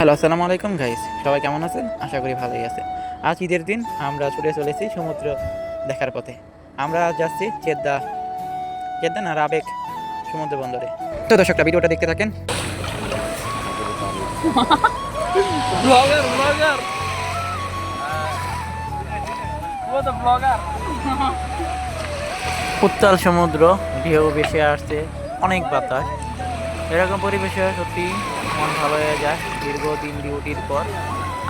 Hello আসসালামু আলাইকুম guys সবাই কেমন আছেন? আশা করি ভালোই আছে আজ ঈদের দিন আমরা ছুটে চলেছি সমুদ্র দেখার পথে। আমরা আজ যাচ্ছি চেদ্দা চেদ্দা না রাবেক সমুদ্র বন্দরে। তো দর্শকরা ভিডিওটা দেখতে থাকেন। ব্লগার ব্লগার ব্লগার উত্তাল সমুদ্র ঢেউ ভেসে আসছে অনেক বাতাস। এরকম পরিবেশে সত্যি মন ভালো হয়ে যায়। দীর্ঘদিন ডিউটির পর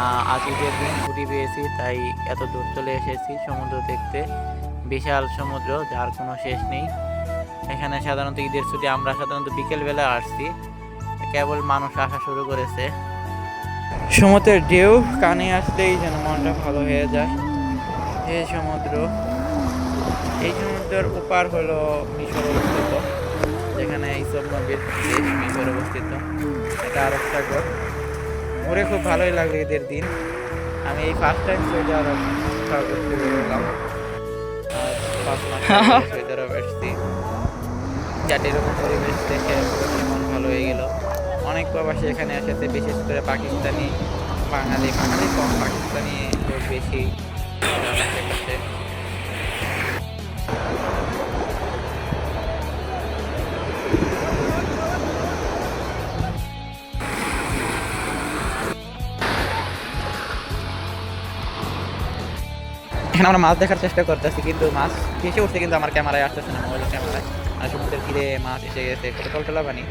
আহ, আজ দিন ছুটি পেয়েছি তাই এত দূর চলে এসেছি সমুদ্র দেখতে। বিশাল সমুদ্র যার কোনো শেষ নেই। এখানে সাধারণত ঈদের ছুটি আমরা সাধারণত বিকেলবেলা আসছি। কেবল মানুষ আসা শুরু করেছে। সমুদ্রের ঢেউ কানে আসলেই যেন মনটা ভালো হয়ে যায়। এই সমুদ্র এই সমুদ্রের উপার হলো মিশর অবস্থিত যেখানে ইসব নবীর দেশ মিশর অবস্থিত। এটা আরব সাগর। ঘুরে খুব ভালোই লাগল ঈদের দিন। আমি এই ফার্স্ট টাইম সৌদি আরব সাগর ঘুরতে বেরোলাম আর পাঁচ মাস সৌদি আরব এসেছি। যাতে এরকম পরিবেশ দেখে মন ভালো হয়ে গেল। অনেক প্রবাসী এখানে এসেছে বিশেষ করে পাকিস্তানি বাঙালি বাঙালি কম পাকিস্তানি লোক বেশি। যাতায়াত এখানে আমরা মাছ দেখার চেষ্টা করতেছি কিন্তু মাছ ভেসে উঠছে কিন্তু আমার ক্যামেরায় আসতেছে না মোবাইলের ক্যামেরায়। আর সমুদ্রের তীরে মাছ এসে গেছে কত টলটলা পানি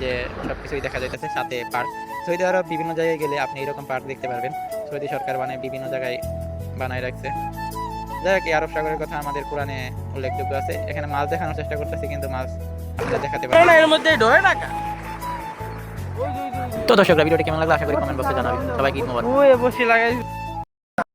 যে সব কিছুই দেখা যাইতেছে সাথে পার্ক। সৌদি আরব বিভিন্ন জায়গায় গেলে আপনি এরকম পার্ক দেখতে পারবেন। সৌদি সরকার বানায় বিভিন্ন জায়গায় বানায় রাখছে। যাই হোক আরব সাগরের কথা আমাদের পুরাণে উল্লেখযোগ্য আছে। এখানে মাছ দেখানোর চেষ্টা করতেছি কিন্তু মাছ আমরা দেখাতে পারি না। এর মধ্যে ঢোয় টাকা তো দর্শকরা ভিডিওটি কেমন লাগল? আশা করি কমেন্ট বক্সে জানাবেন। সবাইকে ওই বসে লাগাই।